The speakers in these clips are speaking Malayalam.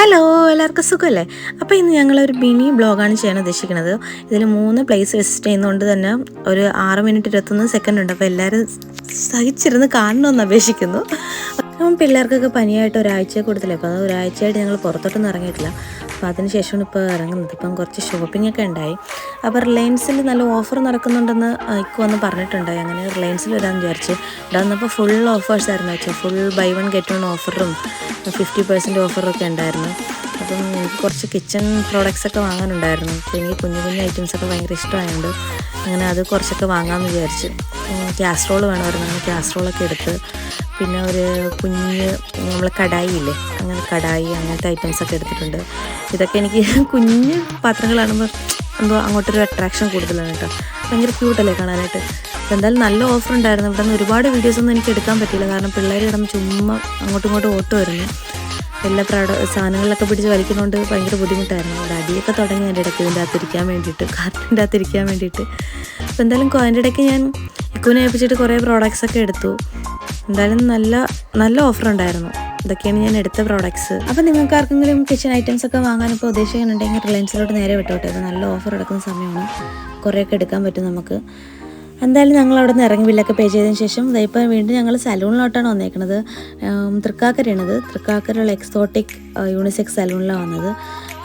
ഹലോ എല്ലാവർക്കും സുഖമല്ലേ അപ്പോൾ ഇന്ന് ഞങ്ങളൊരു മിനി ബ്ലോഗാണ് ചെയ്യാൻ ഉദ്ദേശിക്കുന്നത്. ഇതിൽ മൂന്ന് പ്ലേസ് വിസിറ്റ് ചെയ്യുന്നതുകൊണ്ട് തന്നെ ഒരു ആറ് മിനിറ്റ് ഇരുപത്തൊന്ന് സെക്കൻഡ് ഉണ്ട്. അപ്പോൾ എല്ലാവരും സഹിച്ചിരുന്ന് കാണണമെന്ന് അപേക്ഷിക്കുന്നു. അപ്പം പിള്ളേർക്കൊക്കെ പനിയായിട്ട് ഒരാഴ്ച കൂടുതലേ. അപ്പോൾ അത് ഒരാഴ്ചയായിട്ട് ഞങ്ങൾ പുറത്തോട്ടൊന്നും ഇറങ്ങിയിട്ടില്ല. അപ്പോൾ അതിന് ശേഷമാണ് ഇപ്പോൾ ഇറങ്ങുന്നത്. ഇപ്പം കുറച്ച് ഷോപ്പിംഗ് ഒക്കെ ഉണ്ടായി. അപ്പോൾ റിലയൻസിൽ നല്ല ഓഫർ നടക്കുന്നുണ്ടെന്ന് ഇക്ക് വന്ന് പറഞ്ഞിട്ടുണ്ടായി അങ്ങനെ റിലയൻസിൽ വരാമെന്ന് വിചാരിച്ചു. ഇവിടെ ഫുൾ ഓഫേഴ്സ് ആയിരുന്നു വെച്ചാൽ full buy one get one ഓഫറും ഫിഫ്റ്റി പെർസെന്റ് ഓഫറൊക്കെ ഉണ്ടായിരുന്നു. അപ്പം എനിക്ക് കുറച്ച് കിച്ചൺ പ്രോഡക്റ്റ്സ് ഒക്കെ വാങ്ങാനുണ്ടായിരുന്നു. അപ്പോൾ എനിക്ക് കുഞ്ഞു കുഞ്ഞു ഐറ്റംസ് ഒക്കെ ഭയങ്കര ഇഷ്ടമായതുകൊണ്ട് അങ്ങനെ അത് കുറച്ചൊക്കെ വാങ്ങാമെന്ന് വിചാരിച്ചു. കാസ്ട്രോൾ വേണമായിരുന്നു. അങ്ങനെ കാസ്ട്രോളൊക്കെ എടുത്ത് പിന്നെ ഒരു കുഞ്ഞ് നമ്മൾ കടായി ഇല്ലേ? അങ്ങനെ കടായി അങ്ങനത്തെ ഐറ്റംസ് ഒക്കെ എടുത്തിട്ടുണ്ട്. ഇതൊക്കെ എനിക്ക് കുഞ്ഞ് പാത്രങ്ങൾ കാണുമ്പോൾ എന്തോ അങ്ങോട്ടൊരു അട്രാക്ഷൻ കൂടുതലാണ് കേട്ടോ. ഭയങ്കര ക്യൂട്ടല്ലേ കാണാനായിട്ട്? അപ്പോൾ എന്തായാലും നല്ല ഓഫർ ഉണ്ടായിരുന്നു. ഇവിടെ നിന്ന് ഒരുപാട് വീഡിയോസ് ഒന്നും എനിക്ക് എടുക്കാൻ പറ്റിയില്ല. കാരണം പിള്ളേർ കിടന്ന് ചുമ്മാ അങ്ങോട്ടും ഇങ്ങോട്ടും ഓട്ടുമായിരുന്നു എല്ലാ പ്രാഡ സാധനങ്ങളിലൊക്കെ പിടിച്ച് വലിക്കുന്നതുകൊണ്ട് ഭയങ്കര ബുദ്ധിമുട്ടായിരുന്നു. അടിയൊക്കെ തുടങ്ങി എന്റെ ഇടയ്ക്ക് ഇതിന്റെ അകത്തിരിക്കാൻ വേണ്ടിയിട്ട് കാർട്ടിന്റെ അകത്തിരിക്കാൻ വേണ്ടിയിട്ട്. അപ്പോൾ എന്തായാലും അതിന്റെ ഇടയ്ക്ക് ഞാൻ ഇക്കുവിനെ ഏൽപ്പിച്ചിട്ട് കുറേ പ്രോഡക്റ്റ്സ് ഒക്കെ എടുത്തു. എന്തായാലും നല്ല നല്ല ഓഫർ ഉണ്ടായിരുന്നു. ഇതൊക്കെയാണ് ഞാൻ എടുത്ത പ്രോഡക്ട്സ് അപ്പോൾ നിങ്ങൾക്ക് ആർക്കെങ്കിലും കിച്ചൺ ഐറ്റംസ് ഒക്കെ വാങ്ങാൻ ഇപ്പോൾ ഉദ്ദേശിക്കുന്നുണ്ടെങ്കിൽ റിലയൻസിലോട്ട് നേരെ വിട്ടോട്ടെ. ഇത് നല്ല ഓഫർ എടുക്കുന്ന സമയമാണ്. കുറേയൊക്കെ എടുക്കാൻ പറ്റും നമുക്ക്. എന്തായാലും ഞങ്ങൾ അവിടെ നിന്ന് ഇറങ്ങി ബില്ലൊക്കെ പേ ചെയ്തതിന് ശേഷം ഇതായിപ്പോൾ വീണ്ടും ഞങ്ങൾ സലൂണിലോട്ടാണ് വന്നേക്കുന്നത് തൃക്കാക്കരയാണത്. തൃക്കാക്കരയുള്ള എക്സോട്ടിക് യൂണിസെക്സ് സലൂണിലാണ് വന്നത്.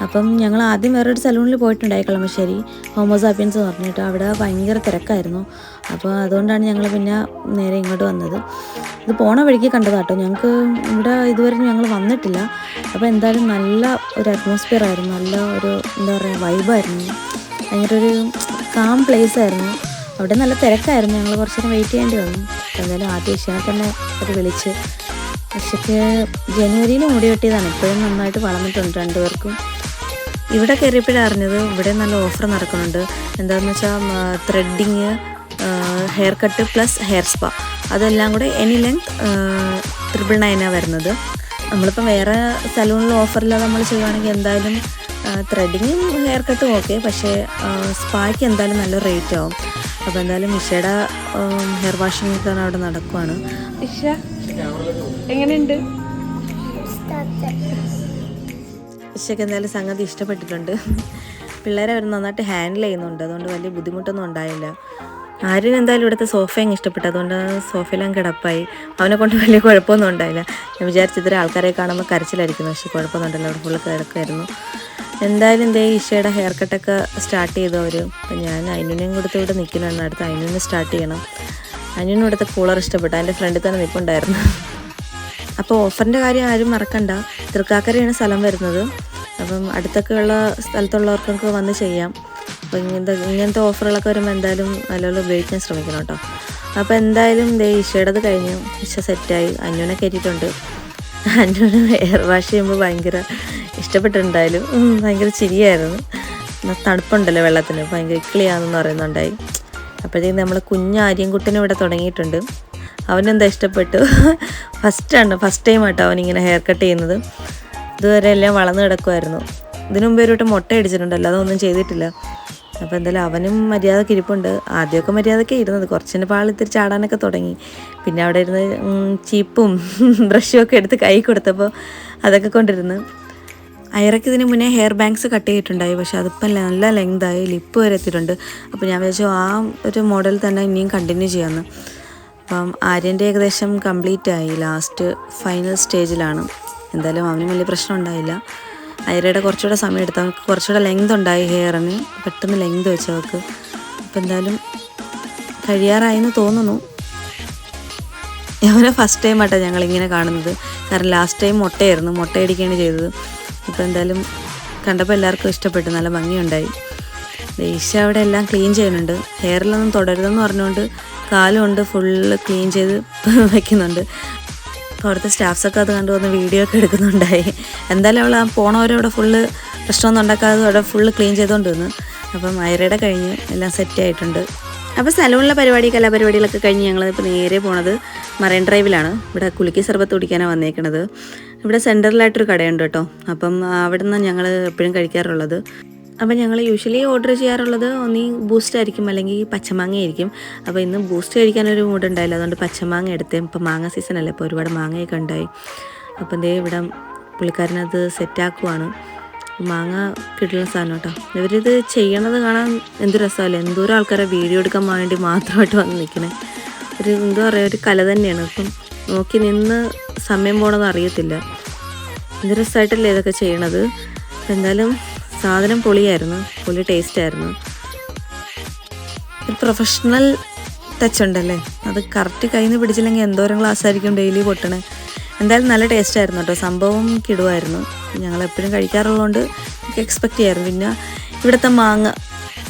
അപ്പം ഞങ്ങൾ ആദ്യം വേറൊരു സലൂണിൽ പോയിട്ടുണ്ടായി കളമശ്ശേരി ഹോമോസാപ്പിയൻസ് എന്ന് പറഞ്ഞിട്ട്. അവിടെ ഭയങ്കര തിരക്കായിരുന്നു. അപ്പോൾ അതുകൊണ്ടാണ് ഞങ്ങൾ പിന്നെ നേരെ ഇങ്ങോട്ട് വന്നത്. ഇത് പോണ വഴിക്ക് കണ്ടതാട്ടോ ഞങ്ങൾക്ക് ഇവിടെ ഇതുവരെ ഞങ്ങൾ വന്നിട്ടില്ല. അപ്പോൾ എന്തായാലും നല്ല ഒരു അറ്റ്മോസ്ഫിയർ ആയിരുന്നു. നല്ല ഒരു എന്താ പറയുക വൈബായിരുന്നു ഭയങ്കര ഒരു കാം പ്ലേസ് ആയിരുന്നു. അവിടെ നല്ല തിരക്കായിരുന്നു. ഞങ്ങൾ കുറച്ച് നേരം വെയിറ്റ് ചെയ്യേണ്ടി വന്നു. എന്തായാലും ആദ്യം ഇഷനെ തന്നെ അത് വിളിച്ച്. ഇഷയ്ക്ക് ജനുവരിയിൽ മുടി വെട്ടിയതാണ്. ഇപ്പോഴും നന്നായിട്ട് വളർന്നിട്ടുണ്ട് രണ്ടുപേർക്കും. ഇവിടെ കയറിയപ്പോഴാണ് അറിഞ്ഞത് ഇവിടെ നല്ല ഓഫർ നടക്കുന്നുണ്ട്. എന്താണെന്ന് വെച്ചാൽ threading hair cut plus hair spa അതെല്ലാം കൂടെ എനി ലെങ്ത് ട്രിപ്പിൾ നയനാണ് വരുന്നത്. നമ്മളിപ്പോൾ വേറെ സലൂണിൽ ഓഫറില്ലാതെ നമ്മൾ ചെയ്യുവാണെങ്കിൽ എന്തായാലും ത്രെഡിങ്ങും ഹെയർ കട്ടും ഓക്കെ പക്ഷേ സ്പായ്ക്ക് എന്തായാലും നല്ല റേറ്റ് ആവും. അപ്പോൾ എന്തായാലും ഇഷയുടെ ഹെയർ വാഷിംഗ് ഒക്കെ അവിടെ നടക്കുവാണ്. ഇഷ എങ്ങനെയുണ്ട്? ഇഷയ്ക്ക് എന്തായാലും സംഗതി ഇഷ്ടപ്പെട്ടിട്ടുണ്ട്. പിള്ളേരെ അവർ നന്നായിട്ട് ഹാൻഡിൽ ചെയ്യുന്നുണ്ട്. അതുകൊണ്ട് വലിയ ബുദ്ധിമുട്ടൊന്നും ഉണ്ടായില്ല. ആര്യന് എന്തായാലും ഇവിടുത്തെ സോഫയും ഇഷ്ടപ്പെട്ടു. അതുകൊണ്ട് സോഫയിലും കിടപ്പായി. അവനെ കൊണ്ട് വലിയ കുഴപ്പമൊന്നും ഉണ്ടായില്ല. ഞാൻ വിചാരിച്ചിത്ര ആൾക്കാരെ കാണുമ്പോൾ കരച്ചിലായിരിക്കുന്നു. പക്ഷേ കുഴപ്പമൊന്നും ഉണ്ടല്ലോ അവിടെ ഫുള്ള് കിടക്കായിരുന്നു എന്തായാലും എന്തേ ഈശയുടെ ഹെയർ കട്ടൊക്കെ സ്റ്റാർട്ട് ചെയ്തു അവർ അപ്പം ഞാൻ അയിനുനെയും കൊടുത്ത് ഇവിടെ നിൽക്കണമെന്ന് അടുത്ത് അയിനുനെ സ്റ്റാർട്ട് ചെയ്യണം. അയിനും ഇവിടുത്തെ കൂളർ ഇഷ്ടപ്പെട്ടു. അതിന്റെ ഫ്രണ്ടിൽ തന്നെ നിൽപ്പുണ്ടായിരുന്നു. അപ്പോൾ ഓഫറിന്റെ കാര്യം ആരും മറക്കണ്ട. തൃക്കാക്കരയാണ് സ്ഥലം വരുന്നത്. അപ്പം അടുത്തൊക്കെ ഉള്ള സ്ഥലത്തുള്ളവർക്കൊക്കെ വന്ന് ചെയ്യാം. അപ്പോൾ ഇങ്ങനത്തെ ഇങ്ങനത്തെ ഓഫറുകളൊക്കെ വരുമ്പോൾ എന്തായാലും നല്ലപോലെ ഉപയോഗിക്കാൻ ശ്രമിക്കണം കേട്ടോ. അപ്പോൾ എന്തായാലും ദേ ഈശയുടേത് കഴിഞ്ഞു. ഈശ സെറ്റായി അന്യൂനെ കയറ്റിയിട്ടുണ്ട്. അന്യൂന് ഹെയർ വാഷ് ചെയ്യുമ്പോൾ ഭയങ്കര ഇഷ്ടപ്പെട്ടിട്ടുണ്ടായാലും ഭയങ്കര ചിരിയായിരുന്നു. തണുപ്പുണ്ടല്ലോ വെള്ളത്തിന് ഭയങ്കര ഇക്കിളിയാണെന്ന് പറയുന്നുണ്ടായി. അപ്പോഴത്തേക്കും നമ്മൾ കുഞ്ഞ് ആര്യൻകുട്ടനും ഇവിടെ തുടങ്ങിയിട്ടുണ്ട്. അവനെന്താ ഇഷ്ടപ്പെട്ടു? ഫസ്റ്റാണ് ഫസ്റ്റ് ടൈം ആട്ടോ അവനിങ്ങനെ ഹെയർ കട്ട് ചെയ്യുന്നത്. ഇതുവരെ എല്ലാം വളർന്നു കിടക്കുമായിരുന്നു ഇതിനു മുമ്പ് ഒരു വട്ടം മുട്ട അടിച്ചിട്ടുണ്ടല്ലോ അതൊന്നും ചെയ്തിട്ടില്ല. അപ്പോൾ എന്തായാലും അവനും മര്യാദയ്ക്ക് ഇരിപ്പുണ്ട്. ആദ്യമൊക്കെ മര്യാദയ്ക്ക് ഇരുന്നത്. കുറച്ചിന് പാൾ ഇത്തിരി ചാടാനൊക്കെ തുടങ്ങി. പിന്നെ അവിടെ ഇരുന്ന് ചീപ്പും ബ്രഷും ഒക്കെ എടുത്ത് കൈ കൊടുത്തപ്പോൾ അതൊക്കെ കൊണ്ടിരുന്ന്. അയറയ്ക്ക് ഇതിന് മുന്നേ ഹെയർ ബാങ്ക്സ് കട്ട് ചെയ്തിട്ടുണ്ടായി. പക്ഷേ അതിപ്പം നല്ല ലെങ്തായി ലിപ്പ് വരെ എത്തിയിട്ടുണ്ട്. അപ്പോൾ ഞാൻ വിചാരിച്ചു ആ ഒരു മോഡൽ തന്നെ ഇനിയും കണ്ടിന്യൂ ചെയ്യാമെന്ന് അപ്പം ആര്യന്റെ ഏകദേശം കംപ്ലീറ്റ് ആയി. ലാസ്റ്റ് ഫൈനൽ സ്റ്റേജിലാണ് എന്തായാലും അവന് വലിയ പ്രശ്നം ഉണ്ടായില്ല. അയരയുടെ കുറച്ചുകൂടെ സമയം എടുത്തു അവൾക്ക് കുറച്ചുകൂടെ ലെങ്ത് ഉണ്ടായി ഹെയറിന് പെട്ടെന്ന് ലെങ്ത് വെച്ചു അവൾക്ക്. അപ്പം എന്തായാലും കഴിയാറായെന്ന് തോന്നുന്നു. അവനെ ഫസ്റ്റ് ടൈം ആട്ടോ ഞങ്ങൾ ഇങ്ങനെ കാണുന്നത്. കാരണം ലാസ്റ്റ് ടൈം മുട്ടയായിരുന്നു. മുട്ടയടിക്കുകയാണ് ചെയ്തത്. ഇപ്പോൾ എന്തായാലും കണ്ടപ്പോൾ എല്ലാവർക്കും ഇഷ്ടപ്പെട്ടു. നല്ല ഭംഗിയുണ്ടായി. ദേശ അവിടെ എല്ലാം ക്ലീൻ ചെയ്യുന്നുണ്ട്. ഹെയറിലൊന്നും തുടരുതെന്ന് പറഞ്ഞുകൊണ്ട് കാലുകൊണ്ട് ഫുള്ള് ക്ലീൻ ചെയ്ത് വെക്കുന്നുണ്ട്. അപ്പോൾ അവിടുത്തെ സ്റ്റാഫ്സൊക്കെ അത് കണ്ടു വന്ന് വീഡിയോ ഒക്കെ എടുക്കുന്നുണ്ടായി. എന്തായാലും അവൾ ആ പോണവരവിടെ ഫുള്ള് പ്രശ്നമൊന്നും ഉണ്ടാക്കാതെ അവിടെ ഫുള്ള് ക്ലീൻ ചെയ്തുകൊണ്ട് വന്നു അപ്പം അയറയുടെ കഴിഞ്ഞ് എല്ലാം സെറ്റ് ആയിട്ടുണ്ട്. അപ്പോൾ സലൂണിലെ പരിപാടി കലാപരിപാടികളൊക്കെ കഴിഞ്ഞ് ഞങ്ങൾ ഇപ്പോൾ നേരെ പോണത് മറൈൻ ഡ്രൈവിലാണ്. ഇവിടെ കുലുക്കി സർബത്ത് കുടിക്കാനാണ് വന്നേക്കണത്. ഇവിടെ സെന്ററിലായിട്ടൊരു കടയുണ്ട് കേട്ടോ. അപ്പം അവിടെ നിന്ന് ഞങ്ങൾ എപ്പോഴും കഴിക്കാറുള്ളത്. അപ്പം ഞങ്ങൾ യൂഷ്വലി ഓർഡർ ചെയ്യാറുള്ളത് ഒന്നീ ബൂസ്റ്റ് ആയിരിക്കും അല്ലെങ്കിൽ പച്ചമാങ്ങ ആയിരിക്കും അപ്പോൾ ഇന്ന് ബൂസ്റ്റ് കഴിക്കാനൊരു ഉണ്ടായില്ല അതുകൊണ്ട് പച്ചമാങ്ങ എടുത്തേ. ഇപ്പം മാങ്ങ സീസൺ അല്ലേ ഇപ്പോൾ ഒരുപാട് മാങ്ങയൊക്കെ ഉണ്ടായി. അപ്പം ദേ ഇവിടെ പുള്ളിക്കാരനത് സെറ്റാക്കുവാണ് മാങ്ങ കിട്ടുന്ന സാധനം കേട്ടോ ഇവരിത് ചെയ്യണത് കാണാൻ എന്ത് രസമല്ലേ? എന്തോരം ആൾക്കാരെ വീഡിയോ എടുക്കാൻ വേണ്ടി മാത്രമായിട്ട് വന്ന് നിൽക്കണേ ഒരു എന്താ പറയുക ഒരു കല തന്നെയാണ്. അപ്പം നോക്കി നിന്ന് സമയം പോണത് അറിയത്തില്ല എന്ത് രസമായിട്ടല്ലേ ഇതൊക്കെ ചെയ്യണത്. എന്തായാലും സാധനം പൊളിയായിരുന്നു. പൊളി ടേസ്റ്റ് ആയിരുന്നു. ഒരു പ്രൊഫഷണൽ ടച്ച് ഉണ്ടല്ലേ? അത് കറക്റ്റ് കയ്യിൽ നിന്ന് പിടിച്ചില്ലെങ്കിൽ എന്തോരം ഗ്ലാസ് ആയിരിക്കും ഡെയിലി പൊട്ടണേ. എന്തായാലും നല്ല ടേസ്റ്റ് ആയിരുന്നു കേട്ടോ സംഭവം കിടുവായിരുന്നു. ഞങ്ങൾ എപ്പോഴും കഴിക്കാറുള്ളതുകൊണ്ട് എക്സ്പെക്റ്റ് ചെയ്യായിരുന്നു. പിന്നെ ഇവിടുത്തെ മാങ്ങ.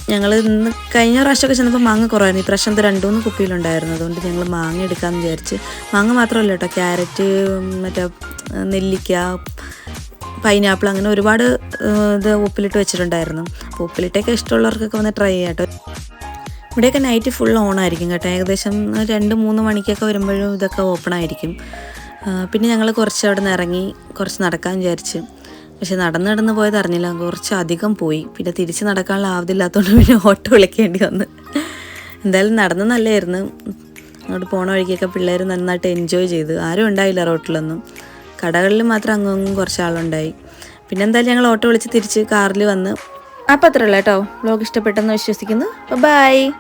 ഞങ്ങൾ ഇന്ന് കഴിഞ്ഞ പ്രാവശ്യമൊക്കെ ചെന്നപ്പോൾ മാങ്ങ കുറവായിരുന്നു. ഈ പ്രാവശ്യം രണ്ട് മൂന്ന് കുപ്പിയിലുണ്ടായിരുന്നു. അതുകൊണ്ട് ഞങ്ങൾ മാങ്ങ എടുക്കാമെന്ന് വിചാരിച്ച്. മാങ്ങ മാത്രമല്ല കേട്ടോ ക്യാരറ്റ് മറ്റേ നെല്ലിക്ക പൈനാപ്പിൾ അങ്ങനെ ഒരുപാട് ഇത് ഉപ്പിലിട്ട് വെച്ചിട്ടുണ്ടായിരുന്നു. അപ്പോൾ ഉപ്പിലിട്ടൊക്കെ ഇഷ്ടമുള്ളവർക്കൊക്കെ വന്ന് ട്രൈ ചെയ്യാം ഇവിടെയൊക്കെ നൈറ്റ് ഫുൾ ഓൺ ആയിരിക്കും കേട്ടോ. ഏകദേശം രണ്ട് മൂന്ന് മണിക്കൊക്കെ വരുമ്പോഴും ഇതൊക്കെ ഓപ്പൺ ആയിരിക്കും. പിന്നെ ഞങ്ങൾ കുറച്ച് അവിടെ നിന്ന് ഇറങ്ങി കുറച്ച് നടക്കാൻ വിചാരിച്ച്. പക്ഷെ നടന്ന് നടന്ന് പോയത് അറിഞ്ഞില്ല. കുറച്ച് അധികം പോയി. പിന്നെ തിരിച്ച് നടക്കാനുള്ള ആവതില്ലാത്തതുകൊണ്ട് പിന്നെ ഓട്ടോ വിളിക്കേണ്ടി വന്ന്. എന്തായാലും നടന്ന് നല്ലതായിരുന്നു അങ്ങോട്ട് പോണ വഴിക്കൊക്കെ പിള്ളേർ നന്നായിട്ട് എൻജോയ് ചെയ്തു. ആരും ഉണ്ടായില്ല റോട്ടിലൊന്നും കടകളിൽ മാത്രം അങ്ങും കുറച്ച് ആളുണ്ടായി. പിന്നെ എന്തായാലും ഞങ്ങൾ ഓട്ടോ വിളിച്ച് തിരിച്ച് കാറിൽ വന്ന്. അപ്പം അത്രയുള്ള കേട്ടോ. വ്ലോഗ് ഇഷ്ടപ്പെട്ടെന്ന് വിശ്വസിക്കുന്നു. ബൈ